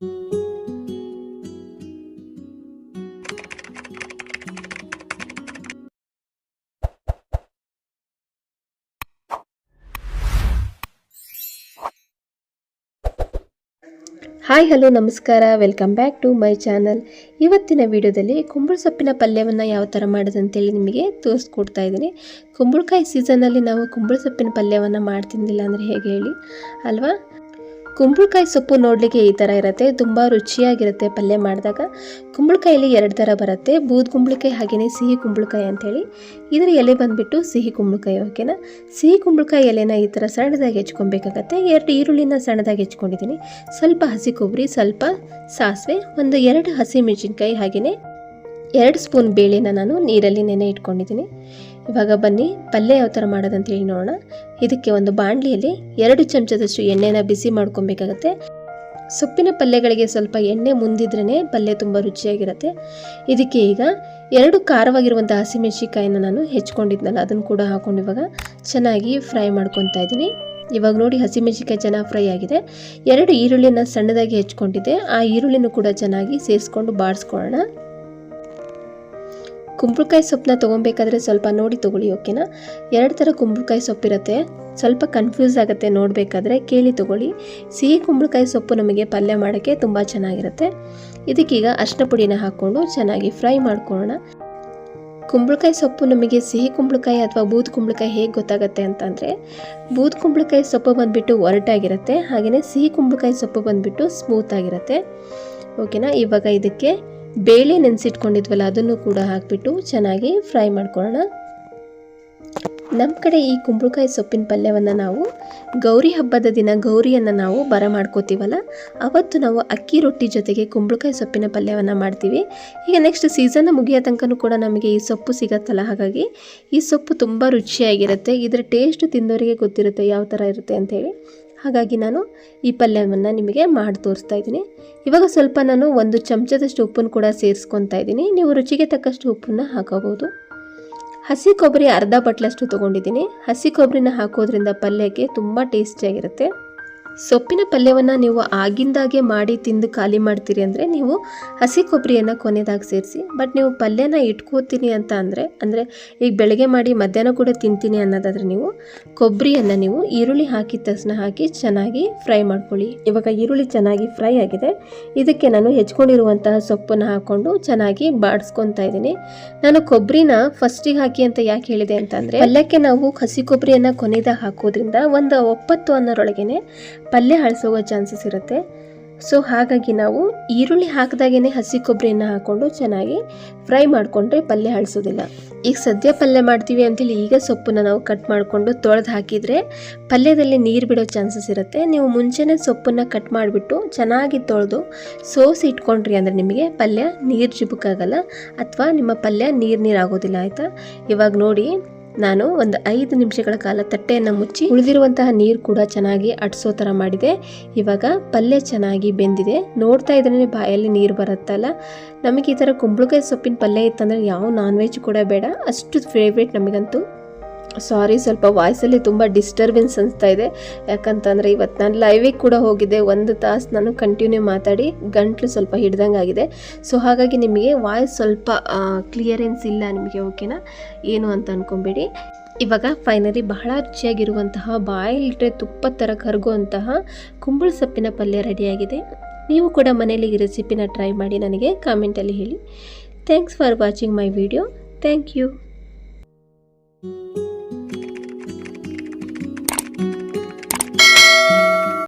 Hi hello ನಮಸ್ಕಾರ. Welcome back to my channel ಇವತ್ತಿನ ವಿಡಿಯೋದಲ್ಲಿ ಕುಂಬಳ ಸೊಪ್ಪಿನ ಪಲ್ಯವನ್ನು ಯಾವ ಥರ ಮಾಡೋದಂತೇಳಿ ನಿಮಗೆ ತೋರಿಸ್ಕೊಡ್ತಾ ಇದ್ದೀನಿ. ಕುಂಬಳಕಾಯಿ ಸೀಸನಲ್ಲಿ ನಾವು ಕುಂಬಳ ಸೊಪ್ಪಿನ ಪಲ್ಯವನ್ನು ಮಾಡ್ತಿದ್ದಿಲ್ಲ ಅಂದರೆ ಹೇಗೆ ಹೇಳಿ? ಅಲ್ವಾ? ಕುಂಬಳಕಾಯಿ ಸೊಪ್ಪು ನೋಡಲಿಕ್ಕೆ ಈ ಥರ ಇರುತ್ತೆ, ತುಂಬ ರುಚಿಯಾಗಿರುತ್ತೆ ಪಲ್ಯ ಮಾಡಿದಾಗ. ಕುಂಬಳಕಾಯಲ್ಲಿ ಎರಡು ಥರ ಬರುತ್ತೆ, ಬೂದ್ ಕುಂಬಳಕಾಯಿ ಹಾಗೆಯೇ ಸಿಹಿ ಕುಂಬಳಕಾಯಿ ಅಂಥೇಳಿ. ಇದರ ಎಲೆ ಬಂದುಬಿಟ್ಟು ಸಿಹಿ ಕುಂಬಳಕಾಯಿ ಓಕೆನಾ ಸಿಹಿ ಕುಂಬಳಕಾಯಿ ಎಲೆನ ಈ ಥರ ಸಣ್ಣದಾಗಿ ಹೆಚ್ಕೊಬೇಕಾಗತ್ತೆ. ಎರಡು ಈರುಳ್ಳಿನ ಸಣ್ಣದಾಗಿ ಹೆಚ್ಕೊಂಡಿದ್ದೀನಿ. ಸ್ವಲ್ಪ ಹಸಿ ಕೊಬ್ಬರಿ, ಸ್ವಲ್ಪ ಸಾಸಿವೆ, ಒಂದು ಎರಡು ಹಸಿ ಮೆಣಸಿನ್ಕಾಯಿ ಹಾಗೆಯೇ ಎರಡು ಸ್ಪೂನ್ ಬೇಳೆನ ನಾನು ನೀರಲ್ಲಿ ನೆನೆ ಇಟ್ಕೊಂಡಿದ್ದೀನಿ. ಇವಾಗ ಬನ್ನಿ, ಪಲ್ಯ ಯಾವ ಥರ ಮಾಡೋದಂತ ಹೇಳಿ ನೋಡೋಣ. ಇದಕ್ಕೆ ಒಂದು ಬಾಣಲಿಯಲ್ಲಿ ಎರಡು ಚಮಚದಷ್ಟು ಎಣ್ಣೆನ ಬಿಸಿ ಮಾಡ್ಕೊಬೇಕಾಗತ್ತೆ ಸೊಪ್ಪಿನ ಪಲ್ಯಗಳಿಗೆ ಸ್ವಲ್ಪ ಎಣ್ಣೆ ಮುಂದಿದ್ರೇ ಪಲ್ಯ ತುಂಬ ರುಚಿಯಾಗಿರುತ್ತೆ. ಇದಕ್ಕೆ ಈಗ ಎರಡು ಖಾರವಾಗಿರುವಂಥ ಹಸಿಮೆಣಸಿಕಾಯಿನ ನಾನು ಹೆಚ್ಕೊಂಡಿದ್ನಲ್ಲ, ಅದನ್ನು ಕೂಡ ಹಾಕೊಂಡು ಇವಾಗ ಚೆನ್ನಾಗಿ ಫ್ರೈ ಮಾಡ್ಕೊತಾ ಇದ್ದೀನಿ. ಇವಾಗ ನೋಡಿ ಹಸಿಮೆಣಸಿಕಾಯಿ ಚೆನ್ನಾಗಿ ಫ್ರೈ ಆಗಿದೆ. ಎರಡು ಈರುಳ್ಳಿನ ಸಣ್ಣದಾಗಿ ಹೆಚ್ಕೊಂಡಿದ್ದೆ. ಆ ಈರುಳ್ಳಿನೂ ಕೂಡ ಚೆನ್ನಾಗಿ ಸೇರಿಸ್ಕೊಂಡು ಬಾಡಿಸ್ಕೊಳ್ಳೋಣ ಕುಂಬಳಕಾಯಿ ಸೊಪ್ಪನ್ನ ತೊಗೊಬೇಕಾದ್ರೆ ಸ್ವಲ್ಪ ನೋಡಿ ತೊಗೊಳ್ಳಿ, ಓಕೆನಾ? ಎರಡು ಥರ ಕುಂಬಳಕಾಯಿ ಸೊಪ್ಪಿರುತ್ತೆ ಸ್ವಲ್ಪ ಕನ್ಫ್ಯೂಸ್ ಆಗುತ್ತೆ ನೋಡಬೇಕಾದ್ರೆ ಕೇಳಿ ತೊಗೊಳ್ಳಿ. ಸಿಹಿ ಕುಂಬಳಕಾಯಿ ಸೊಪ್ಪು ನಮಗೆ ಪಲ್ಯ ಮಾಡೋಕ್ಕೆ ತುಂಬ ಚೆನ್ನಾಗಿರುತ್ತೆ. ಇದಕ್ಕೀಗ ಅರ್ಶಿನ ಪುಡಿನ ಹಾಕ್ಕೊಂಡು ಚೆನ್ನಾಗಿ ಫ್ರೈ ಮಾಡ್ಕೊಳ್ಳೋಣ. ಕುಂಬಳಕಾಯಿ ಸೊಪ್ಪು ನಮಗೆ ಸಿಹಿ ಕುಂಬಳಕಾಯಿ ಅಥವಾ ಬೂದ್ ಕುಂಬಳಕಾಯಿ ಹೇಗೆ ಗೊತ್ತಾಗುತ್ತೆ ಅಂತಂದರೆ, ಬೂದ್ ಕುಂಬಳಕಾಯಿ ಸೊಪ್ಪು ಬಂದುಬಿಟ್ಟು ಒರಟಾಗಿರುತ್ತೆ ಹಾಗೆಯೇ ಸಿಹಿ ಕುಂಬಳಕಾಯಿ ಸೊಪ್ಪು ಬಂದುಬಿಟ್ಟು ಸ್ಮೂತ್ ಆಗಿರುತ್ತೆ. ಓಕೆನಾ? ಇವಾಗ ಇದಕ್ಕೆ ಬೇಳೆ ನೆನೆಸಿಟ್ಕೊಂಡಿದ್ವಲ್ಲ, ಅದನ್ನು ಕೂಡ ಹಾಕಿಬಿಟ್ಟು ಚೆನ್ನಾಗಿ ಫ್ರೈ ಮಾಡ್ಕೊಳ್ಳೋಣ. ನಮ್ಮ ಕಡೆ ಈ ಕುಂಬಳಕಾಯಿ ಸೊಪ್ಪಿನ ಪಲ್ಯವನ್ನು ನಾವು ಗೌರಿ ಹಬ್ಬದ ದಿನ ಗೌರಿಯನ್ನು ನಾವು ಬರ ಮಾಡ್ಕೋತೀವಲ್ಲ, ಅವತ್ತು ನಾವು ಅಕ್ಕಿ ರೊಟ್ಟಿ ಜೊತೆಗೆ ಕುಂಬಳಕಾಯಿ ಸೊಪ್ಪಿನ ಪಲ್ಯವನ್ನು ಮಾಡ್ತೀವಿ. ಈಗ ನೆಕ್ಸ್ಟ್ ಸೀಸನ್ ಮುಗಿಯೋ ತನಕನೂ ಕೂಡ ನಮಗೆ ಈ ಸೊಪ್ಪು ಸಿಗತ್ತಲ್ಲ, ಹಾಗಾಗಿ ಈ ಸೊಪ್ಪು ತುಂಬ ರುಚಿಯಾಗಿರುತ್ತೆ, ಇದರ ಟೇಸ್ಟ್ ತಿಂದವರಿಗೆ ಗೊತ್ತಿರುತ್ತೆ ಯಾವ ಥರ ಇರುತ್ತೆ ಅಂಥೇಳಿ ಹಾಗಾಗಿ ನಾನು ಈ ಪಲ್ಯವನ್ನು ನಿಮಗೆ ಮಾಡಿ ತೋರಿಸ್ತಾ ಇದ್ದೀನಿ. ಇವಾಗ ಸ್ವಲ್ಪ ನಾನು ಒಂದು ಚಮಚದಷ್ಟು ಉಪ್ಪನ್ನು ಕೂಡ ಸೇರಿಸ್ಕೊತಾ ಇದ್ದೀನಿ. ನೀವು ರುಚಿಗೆ ತಕ್ಕಷ್ಟು ಉಪ್ಪನ್ನು ಹಾಕೋಬೋದು ಹಸಿ ಕೊಬ್ಬರಿ ಅರ್ಧ ಬಟ್ಲಷ್ಟು ತೊಗೊಂಡಿದ್ದೀನಿ. ಹಸಿ ಕೊಬ್ಬರಿನ ಹಾಕೋದ್ರಿಂದ ಪಲ್ಯಕ್ಕೆ ತುಂಬ ಟೇಸ್ಟಿಯಾಗಿರುತ್ತೆ ಸೊಪ್ಪಿನ ಪಲ್ಯವನ್ನು ನೀವು ಆಗಿಂದಾಗೆ ಮಾಡಿ ತಿಂದು ಖಾಲಿ ಮಾಡ್ತೀರಿ ಅಂದರೆ ನೀವು ಹಸಿ ಕೊಬ್ಬರಿಯನ್ನು ಕೊನೆದಾಗಿ ಸೇರಿಸಿ ಬಟ್ ನೀವು ಪಲ್ಯನ ಇಟ್ಕೋತೀನಿ ಅಂತ ಅಂದರೆ ಅಂದರೆ ಈಗ ಬೆಳಗ್ಗೆ ಮಾಡಿ ಮಧ್ಯಾಹ್ನ ಕೂಡ ತಿಂತೀನಿ ಅನ್ನೋದಾದರೆ ನೀವು ಕೊಬ್ಬರಿಯನ್ನು ನೀವು ಈರುಳ್ಳಿ ಹಾಕಿದ ತಕ್ಷಣ ಹಾಕಿ ಚೆನ್ನಾಗಿ ಫ್ರೈ ಮಾಡ್ಕೊಳ್ಳಿ. ಇವಾಗ ಈರುಳ್ಳಿ ಚೆನ್ನಾಗಿ ಫ್ರೈ ಆಗಿದೆ. ಇದಕ್ಕೆ ನಾನು ಹೆಚ್ಕೊಂಡಿರುವಂತಹ ಸೊಪ್ಪನ್ನು ಹಾಕ್ಕೊಂಡು ಚೆನ್ನಾಗಿ ಬಾಡಿಸ್ಕೊತಾ ಇದ್ದೀನಿ. ನಾನು ಕೊಬ್ಬರಿನ ಫಸ್ಟಿಗೆ ಹಾಕಿ ಅಂತ ಯಾಕೆ ಹೇಳಿದೆ ಅಂತಂದರೆ ಪಲ್ಯಕ್ಕೆ ನಾವು ಹಸಿ ಕೊಬ್ಬರಿಯನ್ನು ಕೊನೆದಾಗ ಹಾಕೋದ್ರಿಂದ ಒಂದು ಒಪ್ಪತ್ತು ಅನ್ನೋರೊಳಗೇನೆ ಪಲ್ಯ ಹಳಸೋಗೋ ಚಾನ್ಸಸ್ ಇರುತ್ತೆ. ಸೊ ಹಾಗಾಗಿ ನಾವು ಈರುಳ್ಳಿ ಹಾಕಿದಾಗೇ ಹಸಿ ಕೊಬ್ಬರಿಯನ್ನು ಹಾಕ್ಕೊಂಡು ಚೆನ್ನಾಗಿ ಫ್ರೈ ಮಾಡಿಕೊಂಡ್ರೆ ಪಲ್ಯ ಹಳಸೋದಿಲ್ಲ ಈಗ ಸದ್ಯ ಪಲ್ಯ ಮಾಡ್ತೀವಿ ಅಂತೇಳಿ ಈಗ ಸೊಪ್ಪನ್ನು ನಾವು ಕಟ್ ಮಾಡಿಕೊಂಡು ತೊಳೆದು ಹಾಕಿದರೆ ಪಲ್ಯದಲ್ಲಿ ನೀರು ಬಿಡೋ ಚಾನ್ಸಸ್ ಇರುತ್ತೆ. ನೀವು ಮುಂಚೆನೇ ಸೊಪ್ಪನ್ನು ಕಟ್ ಮಾಡಿಬಿಟ್ಟು ಚೆನ್ನಾಗಿ ತೊಳೆದು ಸೋಸಿ ಇಟ್ಕೊಂಡ್ರಿ ಅಂದರೆ ನಿಮಗೆ ಪಲ್ಯ ನೀರು ಜಿಬುಕಾಗಲ್ಲ. ಅಥವಾ ನಿಮ್ಮ ಪಲ್ಯ ನೀರು ನೀರು ಆಗೋದಿಲ್ಲ, ಆಯಿತಾ? ಇವಾಗ ನೋಡಿ ನಾನು ಒಂದು ಐದು ನಿಮಿಷಗಳ ಕಾಲ ತಟ್ಟೆಯನ್ನು ಮುಚ್ಚಿ ಉಳಿದಿರುವಂತಹ ನೀರು ಕೂಡ ಚೆನ್ನಾಗಿ ಅಟ್ಸೋ ಥರ ಮಾಡಿದೆ. ಇವಾಗ ಪಲ್ಯ ಚೆನ್ನಾಗಿ ಬೆಂದಿದೆ. ನೋಡ್ತಾ ಇದ್ರೇ ಬಾಯಲ್ಲಿ ನೀರು ಬರುತ್ತಲ್ಲ? ನಮಗೆ ಈ ಥರ ಕುಂಬಳಕಾಯಿ ಸೊಪ್ಪಿನ ಪಲ್ಯ ಇತ್ತಂದರೆ ಯಾವ ನಾನ್ ವೆಜ್ ಕೂಡ ಬೇಡ. ಅಷ್ಟು ಫೇವ್ರೇಟ್ ನಮಗಂತೂ ಸಾರಿ, ಸ್ವಲ್ಪ ವಾಯ್ಸಲ್ಲಿ ತುಂಬ ಡಿಸ್ಟರ್ಬೆನ್ಸ್ ಅನಿಸ್ತಾ ಇದೆ. ಯಾಕಂತಂದರೆ ಇವತ್ತು ನಾನು ಲೈವಿಗೆ ಕೂಡ ಹೋಗಿದ್ದೆ. ಒಂದು ತಾಸು ನಾನು ಕಂಟಿನ್ಯೂ ಮಾತಾಡಿ ಗಂಟ್ಲು ಸ್ವಲ್ಪ ಹಿಡ್ದಂಗೆ ಆಗಿದೆ ಸೊ ಹಾಗಾಗಿ ನಿಮಗೆ ವಾಯ್ಸ್ ಸ್ವಲ್ಪ ಕ್ಲಿಯರೆನ್ಸ್ ಇಲ್ಲ ನಿಮಗೆ ಓಕೆನಾ ಏನು ಅಂತ ಅಂದ್ಕೊಬೇಡಿ ಇವಾಗ ಫೈನಲಿ ಬಹಳ ರುಚಿಯಾಗಿರುವಂತಹ ಬಾಯಿಲ್ಟ್ರೆ ತುಪ್ಪ ಥರ ಕರಗುವಂತಹ ಕುಂಬಳ ಸೊಪ್ಪಿನ ಪಲ್ಯ ರೆಡಿಯಾಗಿದೆ ನೀವು ಕೂಡ ಮನೇಲಿ ಈ ರೆಸಿಪಿನ ಟ್ರೈ ಮಾಡಿ ನನಗೆ ಕಾಮೆಂಟಲ್ಲಿ ಹೇಳಿ. Thanks for watching my video thank you